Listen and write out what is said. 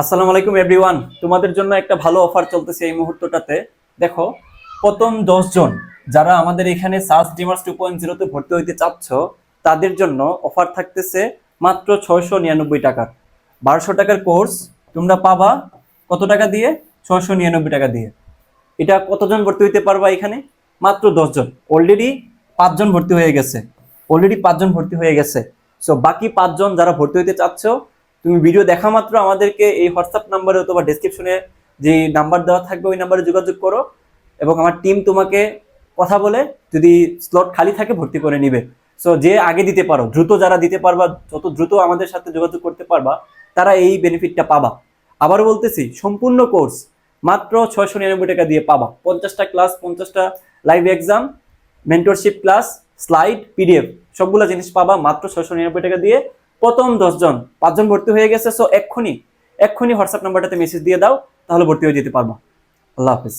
আসসালামু আলাইকুম এভরিওয়ান তোমাদের জন্য একটা ভালো অফার চলতেছে এই মুহূর্তটাতে। দেখো, প্রথম দশ জন যারা আমাদের এখানে সার্চ ডিমার্স টু পয়েন্ট জিরোতে ভর্তি হইতে চাচ্ছ, তাদের জন্য অফার থাকতেছে মাত্র ছয়শো নিরানব্বই টাকার। বারোশো টাকার কোর্স তোমরা পাবা কত টাকা দিয়ে? ছয়শো নিরানব্বই টাকা দিয়ে। এটা কতজন ভর্তি হইতে পারবা এখানে? মাত্র দশজন অলরেডি পাঁচজন ভর্তি হয়ে গেছে। অলরেডি পাঁচজন ভর্তি হয়ে গেছে। সো বাকি পাঁচজন যারা ভর্তি হইতে চাচ্ছ তুমি ভিডিও দেখা মাত্র আমাদেরকে এই হোয়াটসঅ্যাপ নাম্বারে অথবা ডেসক্রিপশনে যে নাম্বার দেওয়া থাকবে ওই নাম্বারে যোগাযোগ করো এবং আমার টিম তোমাকে কথা বলে যদি স্লট খালি থাকে ভর্তি করে নিবে। সো যে আগে দিতে পারো, দ্রুত যারা দিতে পারবা, যত দ্রুত আমাদের সাথে যোগাযোগ করতে পারবা, তারা এই বেনিফিটটা পাবা। আবারও বলতেছি, সম্পূর্ণ কোর্স মাত্র ছয়শো নিরানব্বই টাকা দিয়ে পাবা। পঞ্চাশটা ক্লাস পঞ্চাশটা live exam mentorship class slide PDF সবগুলো জিনিস পাবা মাত্র ছয়শো নিরানব্বই টাকা দিয়ে। প্রথম দশজন, পাঁচজন ভর্তি হয়ে গেছে সো এক্ষুনি এক্ষুনি হোয়াটসঅ্যাপ নাম্বারটাতে মেসেজ দিয়ে দাও, তাহলে ভর্তি হয়ে যেতে পারব। আল্লাহ হাফিজ।